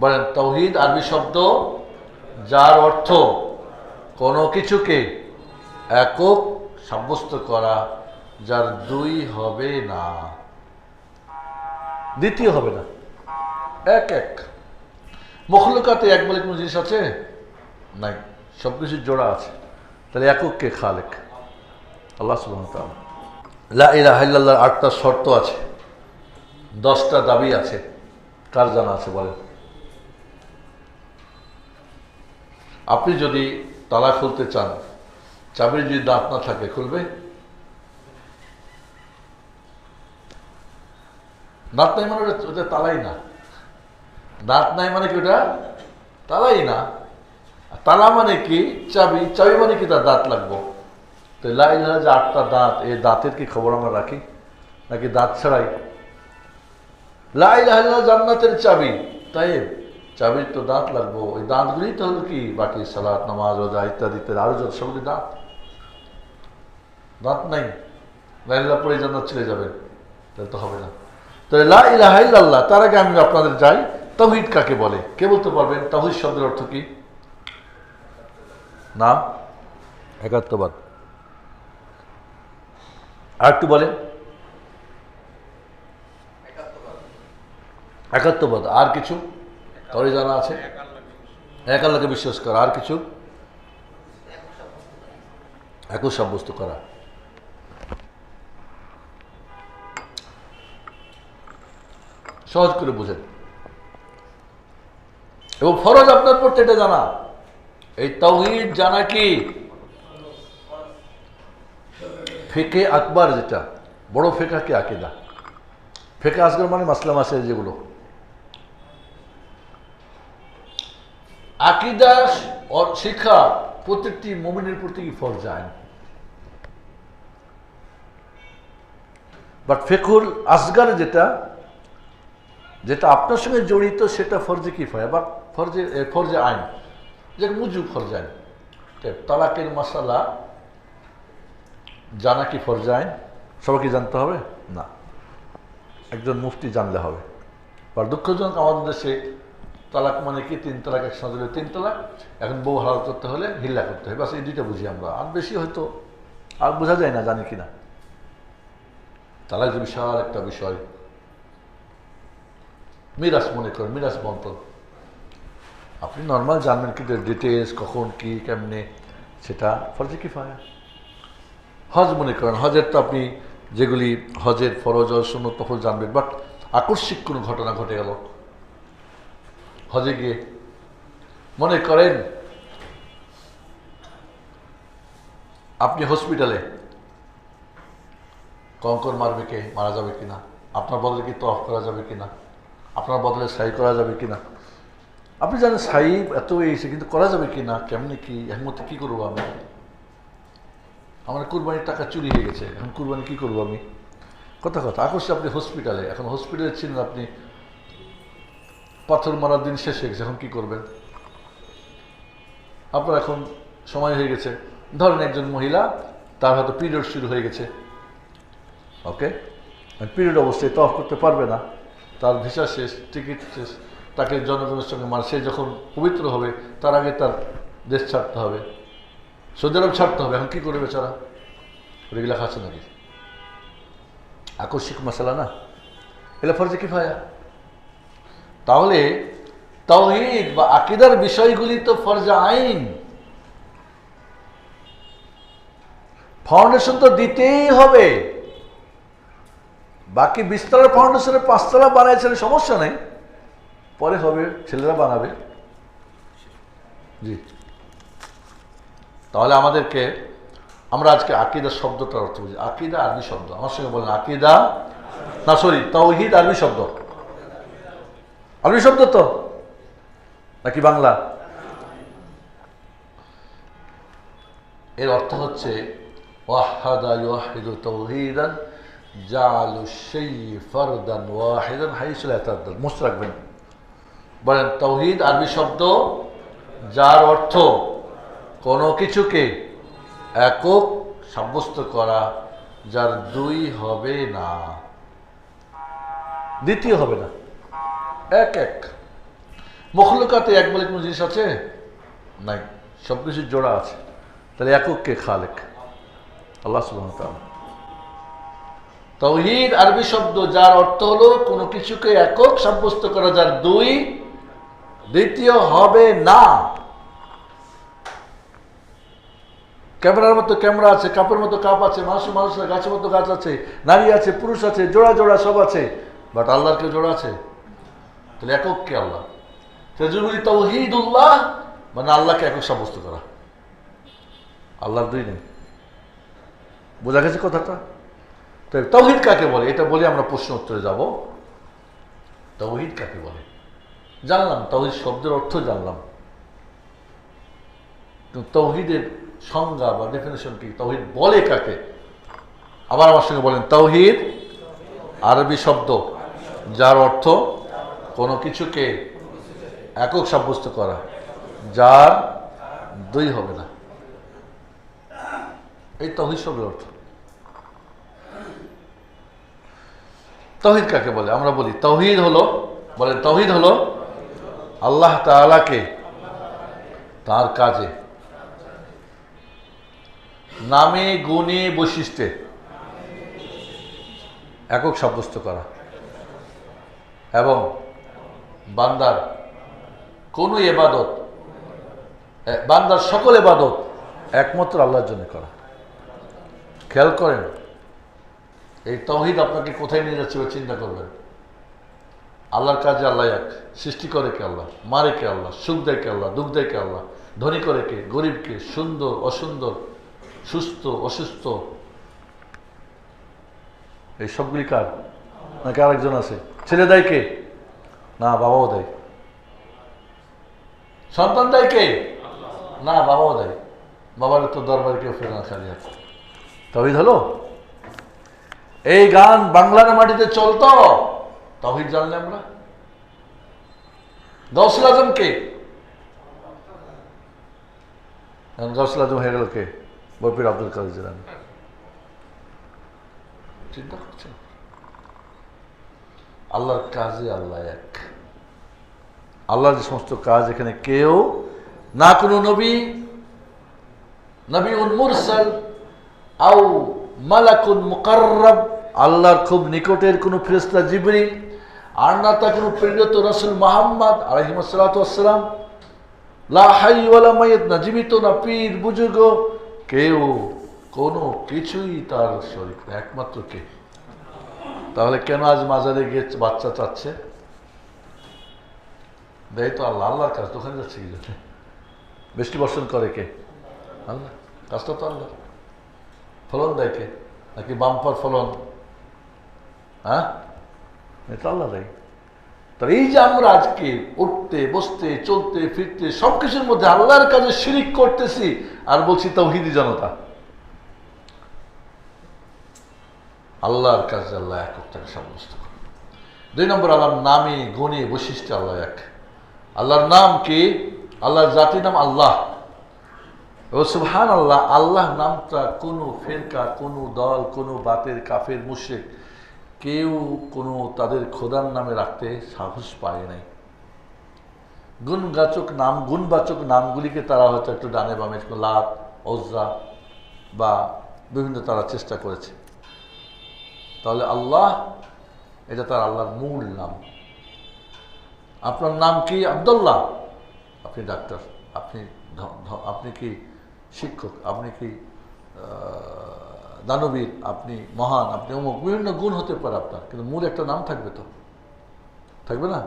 বলেন, তৌহিদ আরবি শব্দ, যার অর্থ কোনো কিছুকে একক সাব্যস্ত করা, যার দুই হবে না। দ্বিতীয় হবে না। এক এক। মখলুকাতে এক বলে কোনো জিনিস আছে? নাই। সব কিছু জোড়া আছে। তাহলে এককে খালেক। আল্লাহ ইল্লাল্লাহর আটটা শর্ত আছে। দশটা দাবি আছে। কার জানা আছে বলেন? আপনি যদি তালা খুলতে চান, চাবির যদি দাঁত না থাকে, খুলবে? দাঁত নাই মানে ওটা- তালাই না। দাঁত নাই মানে কি ওটা তালাই না। তালা মানে কি? চাবি চাবি মানে কি তার দাঁত লাগবো? তো লাইন যে আটটা দাঁত, এই দাঁতের কি খবর আমরা রাখি? নাকি দাঁত ছাড়াই? লাই জান্নাতের চাবি তাই চাবির তো দাঁত লাগবো। ওই দাঁতগুলি তো হলো কি? বাকি সালাত, নামাজ, রোজা ইত্যাদি ইত্যাদি। আরও যত সবগুলি দাঁত। দাঁত নাই। লাইল্লাহ পরে জান্নাত চলে যাবেন তাহলে তো হবে না। তাহলে লা ইল্লাল্লাহ, তার আগে আমি আপনাদের যাই। তাহিদ কাকে বলে? কে বলতে পারবেন? তাহিদ শব্দের অর্থ কি? নাম? একাত্মবাদ আর একটু বলেন একাত্মবাদ আর কিছু? কাউরি জানা আছে? এক আল্লাহকে বিশ্বাস করা, আর কিছু? একই সাব্যস্ত করা। সহজ করে বুঝেন। এবং ফরজ আপনার পড়তে এটা জানা। এই তৌহিদ জানা কি? ফেকে আকবার যেটা, বড় ফেকা কি আকিদা? ফেকে আসগর মানে মাসলাম আছে যেগুলো। আকিদা শিক্ষা প্রত্যেকটি মমিনের প্রতি ফরজ আইন। বাট ফেকুল আসগার যেটা যেটা আপনার সঙ্গে জড়িত সেটা ফরজে ফয় আবার ফরজে ফরজে আইন। যে মুজু ফরজ আইন। তালাকের মশালা জানা কি ফরজ আইন? সবাইকে জানতে হবে? না। একজন মুফতি জানলে হবে। আর দুঃখজনক আমাদের দেশে তালাক মানে কি? তিন তালাক একসঙ্গে দিলে তিন তালাক, এখন বউ হালাল করতে হলে হিল্লা করতে হয় বাস এই দুইটা বুঝি আমরা। আর বেশি হয়তো, আর বোঝা যায় না জানি কিনা। তালাক যে বিশাল একটা বিষয়। মিরাজ মনে করেন, মিরাজ বন্টন। আপনি নর্মাল জানবেন কিন্তু ডিটেলস কখন, কি, কেমনে, সেটা ফরজে কি ফায়া হজ মনে করেন, হজের তো আপনি যেগুলি হজের ফরজ শূন্য তখন জানবেন বাট আকস্মিক কোনো ঘটনা ঘটে গেল। হজে গিয়ে। মনে করেন, আপনি হসপিটালে, কঙ্কর মারবে কে, মারা যাবে কিনা? আপনার বদলে কি তফ করা যাবে কিনা? আপনার বদলে সাই করা যাবে কিনা? আপনি জানেন, সাই এত এসে কিন্তু করা যাবে কিনা? কেমনি কি মধ্যে কী করব আমি? আমার কুরবানির টাকা চুরি হয়ে গেছে। এখন কুরবানি কী করব আমি? কথা কথা, আকস্মিক আপনি হসপিটালে, এখন হসপিটালে ছিলেন আপনি পাথর মারার দিন শেষ হয়ে গেছে, এখন কী করবেন? আপনার এখন সময় হয়ে গেছে। ধরেন একজন মহিলা, তার হয়তো পিরিয়ড শুরু হয়ে গেছে। ওকে? পিরিয়ড অবস্থায় তফ করতে পারবে না। তার ভিসা শেষ, টিকিট শেষ, তাকে জনগণের সঙ্গে মানে সে যখন পবিত্র হবে, তার আগে তার দেশ ছাড়তে হবে। সৌদি আরব ছাড়তে হবে, এখন কী করবে বেচারা? রেগুলা খাচ্ছে নাকি? আকস্মিক মশালা না? এগুলো ফরজে কি ফায়া তাহলে তাওহিদ বা আকিদার বিষয়গুলি তো ফরজা আইন। ফাউন্ডেশন তো দিতেই হবে। বাকি বিস্তলার ফাউন্ডেশনের পাঁচতলা বানাইছেন, সমস্যা নেই। পরে হবে, ছেলেরা বানাবে। জি। তাহলে আমাদেরকে, আমরা আজকে আকিদা শব্দটার অর্থ বুঝি। আকিদা আরবি শব্দ। আমার সঙ্গে বলেন, আকিদা? না সরি তৌহিদ আরবি শব্দ। আরবি শব্দ তো? নাকি বাংলা? এর অর্থ হচ্ছে ফারদান ওয়াহিদান মুস্ত রাখবেন। বলেন, তাওহীদ আরবি শব্দ, যার অর্থ কোনো কিছুকে একক সাব্যস্ত করা, যার দুই হবে না। দ্বিতীয় হবে না। এক এক। মখলুকাতে এক বলে কোনো জিনিস আছে? নাই। সব কিছু জোড়া আছে। তাহলে একক খালেক? আল্লাহ তাআলা। তৌহিদ আরবি শব্দ যার অর্থ হলো কোনো কিছুকে একক সাব্যস্ত করা যার দুই দ্বিতীয় হবে না। ক্যামেরার মতো ক্যামেরা আছে কাপের মতো কাপ আছে মানুষের মানুষ আছে, গাছের মতো গাছ আছে নারী আছে পুরুষ আছে জোড়া জোড়া সব আছে। বাট আল্লাহর কেউ জোড়া আছে? তাহলে একক কে আল্লাহ? তেজুবুলি তৌহিদুল্লাহ মানে আল্লাহকে একক সাব্যস্ত করা। আল্লাহর দুই নেই। বোঝা গেছে কথাটা? তো তৌহিদ কাকে বলে? এটা বলে আমরা প্রশ্ন উত্তরে যাব। তৌহিদ কাকে বলে? জানলাম, তৌহিদ শব্দের অর্থ জানলাম। তৌহিদের সংজ্ঞা বা ডেফিনেশন কি? তৌহিদ বলে কাকে? আবার আমার সঙ্গে বলেন, তৌহিদ আরবি শব্দ, যার অর্থ কোনো কিছুকে একক সাব্যস্ত করা, যার দুই হবে না। এই তহিদ শব্দের অর্থ। তহিদ কাকে বলে? আমরা বলি তৌহিদ হলো, বলে তহিদ হলো আল্লাহ তাআলাকে তার কাজে, নামে, গুণে, বৈশিষ্ট্যে একক সাব্যস্ত করা। এবং বান্দার কোন এবাদত বান্দার সকল এবাদত একমাত্র আল্লাহর জন্য করা। খেয়াল করেন, এই তৌহিদ আপনাকে কোথায় নিয়ে যাচ্ছে এবার চিন্তা করবেন। আল্লাহর কাজে আল্লাহ এক, সৃষ্টি করে কে আল্লাহ, মারে কে আল্লাহ, সুখ দেয় কে আল্লাহ, দুঃখ দেয় কে আল্লাহ, ধনী করে কে গরিবকে সুন্দর, অসুন্দর, সুস্থ, অসুস্থ। এই সবগুলি কার? নাকি আরেকজন আছে? ছেলে দেয় কে? না, বাবাও দেয়। সন্তান দেয় কে? না, বাবাও দেয়। বাবার তো দরবারে কেউ ফেরে খালি আছে তহিদ হলো? এই গান বাংলার মাটিতে চলতো? তহিদ জানলে আমরা। গৌসুল আজম কে? গৌসুল আজম হয়ে গেল কে? বরপির আব্দুল কাদের চিন্তা করছেন? আল্লাহর কাজে আল্লাহ এক। আল্লাহর যে সমস্ত কাজ এখানে কেউ না, কোনো নবী নবী আও মালাকুন আল্লাহর খুব নিকটের কোনো আর না তা কোনো প্রেরিত রসুল ওয়ালা মাইয়াত, না জীবিত, না পীর, বুজুর্গ, কেউ কোনো কিছুই তার শরীর একমাত্র কে তাহলে কেন আজ মাজারে গিয়ে বাচ্চা চাচ্ছে? দেয় তো আল্লাহ, আল্লাহর কাজ, দোকানে যাচ্ছে বৃষ্টি বর্ষণ করে কে? আল্লাহ, কাজটা তো আল্লাহ। ফলন দেয় কে? নাকি বাম্পার ফলন? হ্যাঁ? এটা আল্লাহ দেয়। তার এই যে আমরা আজকে উঠতে, বসতে, চলতে, ফিরতে সব কিছুর মধ্যে আল্লাহর কাজে শিরিক করতেছি, আর বলছি তাও তৌহিদি জনতা। আল্লাহর কাজে আল্লাহ একত্রে সাব্যস্ত করে দুই নম্বর, আল্লাহর নামে গুণে বৈশিষ্ট্য আল্লাহ এক। আল্লাহর নাম কি? আল্লাহর জাতির নাম আল্লাহ। ও সুবহান আল্লাহ আল্লাহ নামটা কোনো ফেরকা, কোনো দল, কোনো বাতের কাফের মুশেক কেউ কোনো তাদের খোদার নামে রাখতে সাহস পায় নাই। গুণগাচক নাম, গুণবাচক নামগুলিকে তারা হয়তো একটু ডানে বামে লাত ওজরা বা বিভিন্ন তারা চেষ্টা করেছে। তাহলে আল্লাহ, এটা তার আল্লাহর মূল নাম। আপনার নাম কি আবদুল্লাহ? আপনি ডাক্তার, আপনি আপনি কি শিক্ষক, আপনি কি দানবীর, আপনি মহান, আপনি অমুক, বিভিন্ন গুণ হতে পারে আপনার, কিন্তু মূল একটা নাম থাকবে তো। থাকবে না?